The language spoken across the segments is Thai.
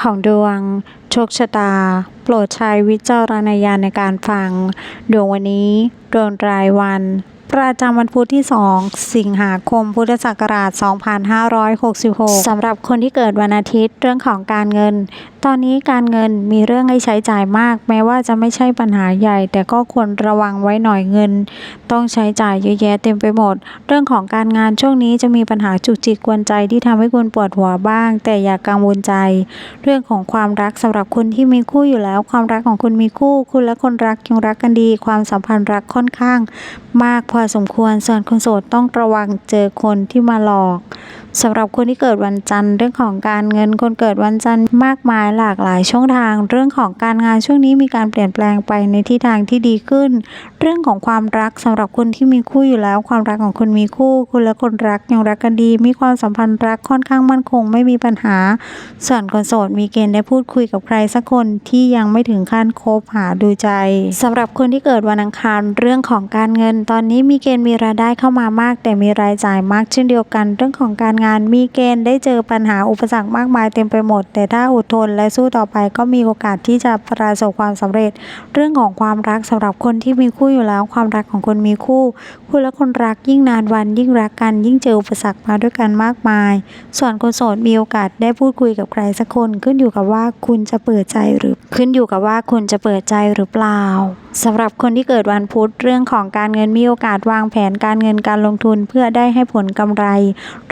ของดวง โชคชะตา โปรดใช้วิจารณญาณในการฟัง ดวงวันนี้ ดวงรายวัน ประจำวันพุธที่ 2 สิงหาคม พุทธศักราช 2566 สำหรับคนที่เกิดวันอาทิตย์เรื่องของการเงิน ตอนนี้การเงินมีเรื่องให้ใช้จ่ายมาก แม้ว่าจะไม่ใช่ปัญหาใหญ่ แต่ก็ควรระวังไว้หน่อยเงิน ต้องใช้จ่ายเยอะแยะเต็มไปหมด เรื่องของการงานช่วงนี้จะมีปัญหาจุกจิกกวนใจที่ทำให้คุณปวดหัวบ้าง แต่อย่ากังวลใจ เรื่องของความรักสำหรับคนที่มีคู่อยู่แล้ว ความรักของคุณมีคู่ คุณและคนรักยังรักกันดี ความสัมพันธ์รักค่อนข้าง มากพอสมควร ส่วนคนโสดต้องระวังเจอคนที่มาหลอกสำหรับคนที่เกิดวันจันทร์เรื่องของการเงินคนเกิดวันจันทร์มากมายหลากหลายช่องทาง เรื่องของการงานช่วงนี้มีการเปลี่ยนแปลงไปในทิศทางที่ดีขึ้น เรื่องของความรักสำหรับคนที่มีคู่อยู่แล้ว ความรักของคุณมีคู่ คุณและคนรักยังรักกันดี มีความสัมพันธ์รักค่อนข้างมั่นคง ไม่มีปัญหา ส่วนคนโสดมีเกณฑ์ได้พูดคุยกับใครสักคนที่ยังไม่ถึงขั้นคบหาดูใจสำหรับคนที่เกิดวันอังคารเรื่องของการเงินตอนนี้มีเกณฑ์มีรายได้เข้ามามาก แต่มีรายจ่ายมากเช่นเดียวกัน เรื่องของการงานมีเกณฑ์ได้เจอปัญหาอุปสรรคมากมายเต็มไปหมด แต่ถ้าอดทนและสู้ต่อไปก็มีโอกาสที่จะประสบความสำเร็จ เรื่องของความรักสำหรับคนที่มีคู่อยู่แล้วความรักของคนมีคู่ คุณและคนรักยิ่งนานวันยิ่งรักกัน ยิ่งเจออุปสรรคมาด้วยกันมากมาย ส่วนคนโสดมีโอกาสได้พูดคุยกับใครสักคน ขึ้นอยู่กับว่าคุณจะเปิดใจหรือขึ้นอยู่กับว่าคุณจะเปิดใจหรือเปล่าสำหรับคนที่เกิดวันพุธเรื่องของการเงินมีโอกาสวางแผนการเงินการลงทุนเพื่อได้ให้ผลกำไร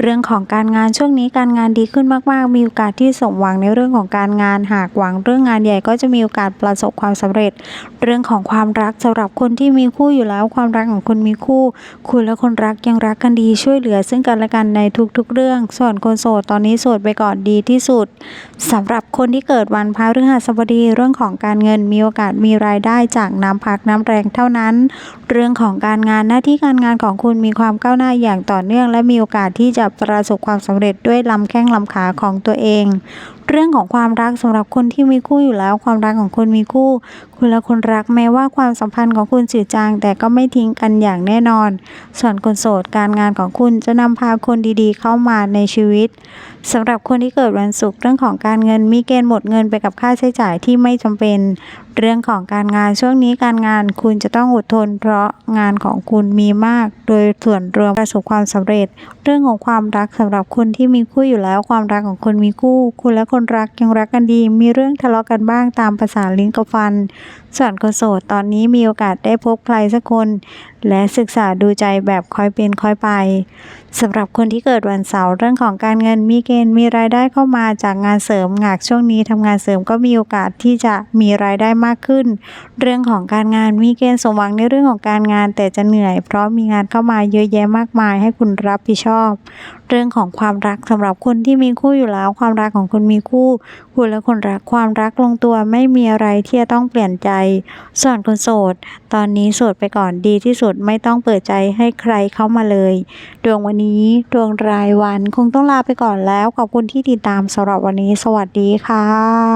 เรื่องของการงานช่วงนี้การงานดีขึ้นมากๆ มีโอกาสที่สมหวังในเรื่องของการงานหากหวังเรื่องงานใหญ่ก็จะมีโอกาสประสบความสำเร็จ เรื่องของความรักสำหรับคนที่มีคู่อยู่แล้วความรักของคุณมีคู่ คุณและคนรักยังรักกันดีช่วยเหลือ ซึ่งกันและกันในทุกๆ เรื่อง ส่วนคนโสดตอนนี้โสดไปก่อนดีที่สุดสำหรับคนที่เกิดวันพฤหัสบดีเรื่องของการเงินมีโอกาสมีรายได้จากนน้ำพักน้ำแรงเท่านั้น เรื่องของการงานหน้าที่การงานของคุณมีความก้าวหน้าอย่างต่อเนื่อง และมีโอกาสที่จะประสบความสำเร็จด้วยลำแข้งลำขาของตัวเอง เรื่องของความรักสำหรับคนที่มีคู่อยู่แล้ว ความรักของคนมีคู่ คุณและคนรักแม้ว่าความสัมพันธ์ของคุณจืดจาง แต่ก็ไม่ทิ้งกันอย่างแน่นอน ส่วนคนโสดการงานของคุณจะนำพาคนดีๆ เข้ามาในชีวิตสำหรับคนที่เกิดวันศุกร์เรื่องของการเงินมีเกณฑ์หมดเงินไปกับค่าใช้จ่ายที่ไม่จำเป็น เรื่องของการงานช่วงนี้การงานคุณจะต้องอดทน เพราะงานของคุณมีมาก โดยส่วนรวมประสบความสำเร็จ เรื่องของความรักสำหรับคนที่มีคู่อยู่แล้ว ความรักของคนมีคู่ คุณและคนรักยังรักกันดี มีเรื่องทะเลาะกันบ้างตามภาษาลิ้นกับฟันส่วนคนโสดตอนนี้มีโอกาสได้พบใครสักคน และศึกษาดูใจแบบค่อยเป็นค่อยไปสำหรับคนที่เกิดวันเสาร์เรื่องของการเงินมีเกณฑ์มีรายได้เข้ามาจากงานเสริมหากช่วงนี้ทำงานเสริมก็มีโอกาสที่จะมีรายได้มากขึ้น เรื่องของการงานมีเกณฑ์สมหวังในเรื่องของการงาน แต่จะเหนื่อย เพราะมีงานเข้ามาเยอะแยะมากมายให้คุณรับผิดชอบ เรื่องของความรักสำหรับคนที่มีคู่อยู่แล้ว ความรักของคุณมีคู่ คุณและคนรักความรักลงตัวไม่มีอะไรที่จะต้องเปลี่ยนใจส่วนคนโสด ตอนนี้โสดไปก่อนดีที่สุดไม่ต้องเปิดใจให้ใครเข้ามาเลย ดวงวันนี้ดวงรายวันคงต้องลาไปก่อนแล้วขอบคุณที่ติดตามสำหรับวันนี้ สวัสดีค่ะ